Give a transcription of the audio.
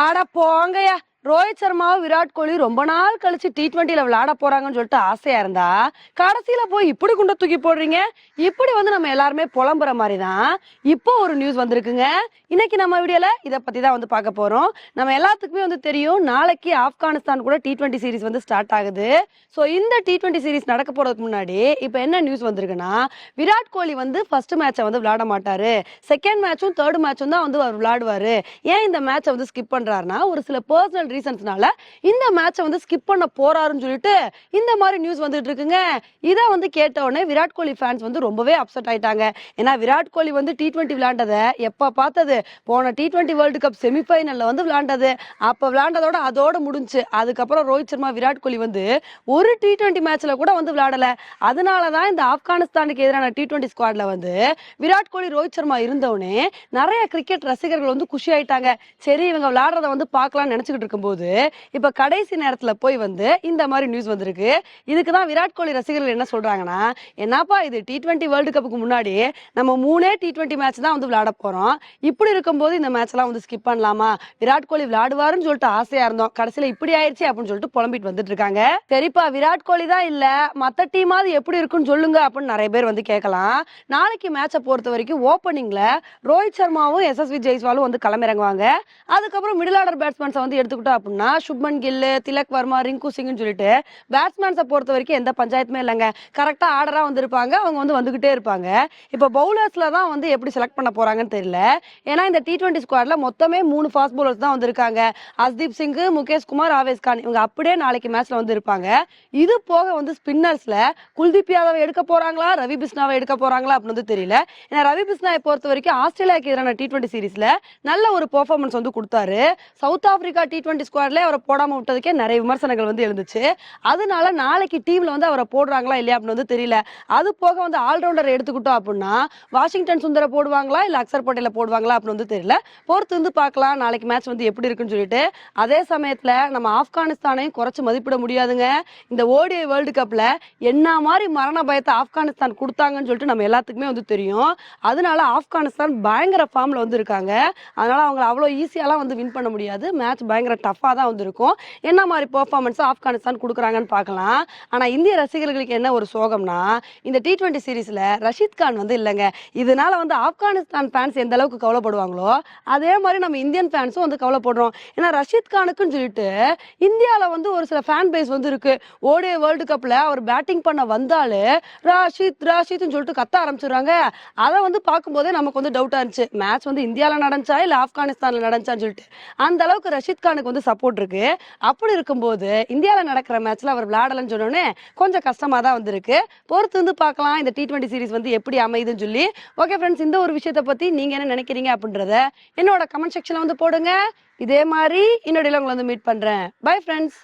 ஆட போங்கயா ரோஹித் சர்மா விராட் கோலி ரொம்ப நாள் கழிச்சு டி ட்வெண்ட்டில விளையாட போறாங்கன்னு சொல்லிட்டு ஆசையா இருந்தா கடைசியில போய் இப்படி குண்ட தூக்கி போடுறீங்க? இப்படி வந்து நம்ம எல்லாருமே புலம்புற மாதிரி தான் இப்போ ஒரு நியூஸ் வந்திருக்குங்க. இன்னைக்கு நம்ம வீடியோல இதை பத்தி தான் வந்து பார்க்க போறோம். நம்ம எல்லாத்துக்குமே வந்து தெரியும் நாளைக்கு ஆப்கானிஸ்தான் கூட டி ட்வெண்ட்டி சீரிஸ் வந்து ஸ்டார்ட் ஆகுது. ஸோ இந்த டி ட்வெண்ட்டி சீரிஸ் நடக்க போறதுக்கு முன்னாடி இப்போ என்ன நியூஸ் வந்திருக்குன்னா விராட் கோலி வந்து ஃபர்ஸ்ட் மேட்சை வந்து விளையாட மாட்டாரு. செகண்ட் மேட்சும் தேர்ட் மேட்சும் தான் வந்து அவர் விளையாடுவாரு. ஏன் இந்த மேட்சை வந்து ஸ்கிப் பண்றாருன்னா ஒரு சில பர்சனல் ரீசன்ஸ்னால இந்த மேட்சை வந்து ஸ்கிப் பண்ண போறாருன்னு சொல்லிட்டு இந்த மாதிரி நியூஸ் வந்துட்டு இருக்குங்க. இதை வந்து கேட்ட உடனே விராட் கோலி ஃபேன்ஸ் வந்து ரொம்பவே அப்செட் ஆயிட்டாங்க. ஏன்னா விராட் கோலி வந்து டி ட்வெண்ட்டி விளையாண்டதை எப்போ பார்த்தது? போன டி ட்வெண்ட்டி வேர்ல்டு கப் செமிஃபைனலில் வந்து விளையாண்டது. அப்போ விளையாண்டதோட அதோட முடிஞ்சு. அதுக்கப்புறம் ரோஹித் சர்மா விராட் கோலி வந்து ஒரு டி ட்வெண்ட்டி மேட்ச்ல கூட வந்து விளையாடல. அதனாலதான் இந்த ஆப்கானிஸ்தானுக்கு எதிரான டி டுவெண்ட்டி ஸ்குவாட்ல வந்து விராட் கோலி ரோஹித் சர்மா இருந்தவுடனே நிறைய கிரிக்கெட் ரசிகர்கள் வந்து குஷி ஆயிட்டாங்க. சரி இவங்க விளையாடுறத வந்து பார்க்கலாம்னு நினைச்சுக்கிட்டு இருக்கும்போது இப்போ கடைசி நேரத்துல போய் வந்து இந்த மாதிரி நியூஸ் வந்திருக்கு. இதுக்கு தான் விராட் கோலி ரசிகர்கள் என்ன சொல்றாங்கன்னா என்னப்பா இது டி டுவெண்ட்டி வேர்ல்டு கப்புக்கு முன்னாடி நம்ம மூணே டி டுவெண்ட்டி மேட்ச் தான் வந்து விளையாட போறோம். இப்படி இருக்கும்போது இந்த மேட்ச் எல்லாம் வந்து ஸ்கிப் பண்ணலாமா? விராட் கோலி விளையாடுவாருன்னு சொல்லிட்டு ஆசையாக இருந்தோம். கடைசியில இப்படி ஆயிடுச்சு அப்படின்னு சொல்லிட்டு புலம்பிட்டு வந்துட்டு இருக்காங்க. சரிப்பா விராட் கோலி தான் இல்ல மத்த டீமாவது எப்படி இருக்குன்னு சொல்லுங்க அப்படின்னு நிறைய பேர் வந்து கேட்கலாம். நாளைக்கு மேட்சை பொறுத்த வரைக்கும் ஓப்பனிங்ல ரோஹித் சர்மாவும் எஸ்எஸ்வி ஜெய்ஸ்வாலும் வந்து களமிறங்குவாங்க. அதுக்கப்புறம் மிடில் ஆர்டர் பேட்ஸ்மேன்ஸை வந்து எடுத்துக்கிட்டோம் அப்படின்னா சுப்மன் கில்லு திலக் வர்மா ரிங்கு சிங்னு சொல்லிட்டு பேட்ஸ்மேன்ஸை பொறுத்த வரைக்கும் எந்த பஞ்சாயத்துமே இல்லைங்க. கரெக்டா ஆர்டராக வந்திருப்பாங்க. அவங்க வந்து வந்துகிட்டே இருப்பாங்க. இப்போ பவுலர்ஸ்ல தான் வந்து எப்படி செலக்ட் பண்ண போறாங்கன்னு தெரியல. ஏன்னா இந்த டி டுவெண்ட்டி ஸ்குவாடில் மொத்தமே மூணு ஃபாஸ்ட் பவுலர்ஸ் தான் வந்திருக்காங்க. அஸ்தீப் சிங் முகேஷ் குமார் ஆவேஸ் கான் இவங்க அப்படியே நாளைக்கு மேட்ச்சில் வந்து இருப்பாங்க. இது போக வந்து ஸ்பின்னர்ஸ்ல குல்தீப் யாதவ் எடுக்க போறாங்களா? ரவி பிஸ்னாவை எடுக்க போறாங்களா? அப்படின்னு வந்து தெரியல. ஏன்னா ரவி பிஸ்னாவை பொறுத்த வரைக்கும் ஆஸ்திரேலியாவுக்கு எதிரான டி டுவெண்ட்டி சீரிஸ்ல நல்ல ஒரு பெர்ஃபார்மன்ஸ் வந்து கொடுத்தாரு. சவுத் ஆஃப்ரிக்கா டி டுவெண்ட்டி ஸ்குவாட்ல அவரை போடாம விட்டதுக்கே நிறைய விமர்சனங்கள் வந்து எழுந்துச்சு. அதனால நாளைக்கு டீம்ல வந்து அவரை போடுறாங்களா இல்லையா அப்படின்னு வந்து தெரியல. அது போக வந்து ஆல்ரவுண்டர் எடுத்துக்கிட்டோம் அப்படின்னா வாஷிங்டன் சுந்தர போடுவாங்களா இல்ல அக்சர் பட்டேல போடுவாங்களா அப்படின்னு வந்து தெரியல. பொறுத்து வந்து பார்க்கலாம் நாளைக்கு மேட்ச் வந்து எப்படி இருக்குன்னு சொல்லிட்டு. அதே சமயத்துல நம்ம ஆப்கானிஸ்தானையும் குறைச்சு மதிப்பிட முடியாதுங்க. இந்த ஓடிஐ வேர்ல்டு கப்ல என்ன மாதிரி மரண பயத்தை ஆப்கானிஸ்தான் கொடுத்தாங்கன்னு சொல்லிட்டு நம்ம எல்லாத்துக்குமே வந்து தெரியும். அதனால ஆப்கானிஸ்தான் பயங்கர ஃபார்ம்ல வந்து இருக்காங்க. அதனால அவங்க அவ்வளோ ஈஸியாலாம் வந்து வின் பண்ண முடியாது. மேட்ச் பயங்கர டஃப்பாக தான் வந்திருக்கும். என்ன மாதிரி பெர்ஃபார்மன்ஸ் ஆப்கானிஸ்தான் கொடுக்குறாங்கன்னு பார்க்கலாம். ஆனா இந்திய ரசிகர்களுக்கு என்ன ஒரு சோகம்னா இந்த டி டுவெண்ட்டி சீரீஸில் ரஷீத் கான் வந்து இல்லைங்க. இதனால வந்து ஆப்கானிஸ்தான் ஃபேன்ஸ் எந்த அளவுக்கு கவலைப்படுவாங்களோ அதே மாதிரி நம்ம இந்தியன் ஃபேன்ஸும் வந்து கவலைப்படுறோம். ஏன்னா ரஷீத் கானுக்குன்னு சொல்லிட்டு இந்தியால வந்து ஒரு சில ஃபேன் பேஸ் வந்து இருக்கு. ஓடிய வேர்ல்டு கப்ல அவர் பேட்டிங் பண்ண வந்தாலே ராஷித் ராஷித்னு சொல்லிட்டு கத்த ஆரம்பிச்சிடுறாங்க. அதை வந்து பார்க்கும்போதே நமக்கு வந்து டவுட்டா இருந்துச்சு. மேட்ச் வந்து இந்தியால நடந்துச்சா இல்லை ஆப்கானிஸ்தானில் நடந்துச்சான்னு சொல்லிட்டு. அந்த அளவுக்கு ரஷீத் கானுக்கு வந்து சப்போர்ட் இருக்கு. அப்படி இருக்கும்போது இந்தியாவில் நடக்கிற மேட்ச்ல அவர் விளையாடலன்னு சொன்னோன்னே கொஞ்சம் கஷ்டமா தான் வந்திருக்கு. பொறுத்து வந்து பார்க்கலாம். இந்த டி டுவெண்ட்டி சீரிஸ் வந்து எப்படி அமையுதுன்னு சொல்லி. ஓகே ஃப்ரெண்ட்ஸ் இந்த ஒரு விஷயத்தை பத்தி நீங்க என்ன நினைக்கிறீங்க அப்படின்றத என்னோட கமெண்ட் செக்ஷன்ல வந்து போடுங்க. இதே மாதிரி இன்னொடையில உங்களை வந்து மீட் பண்றேன். Bye friends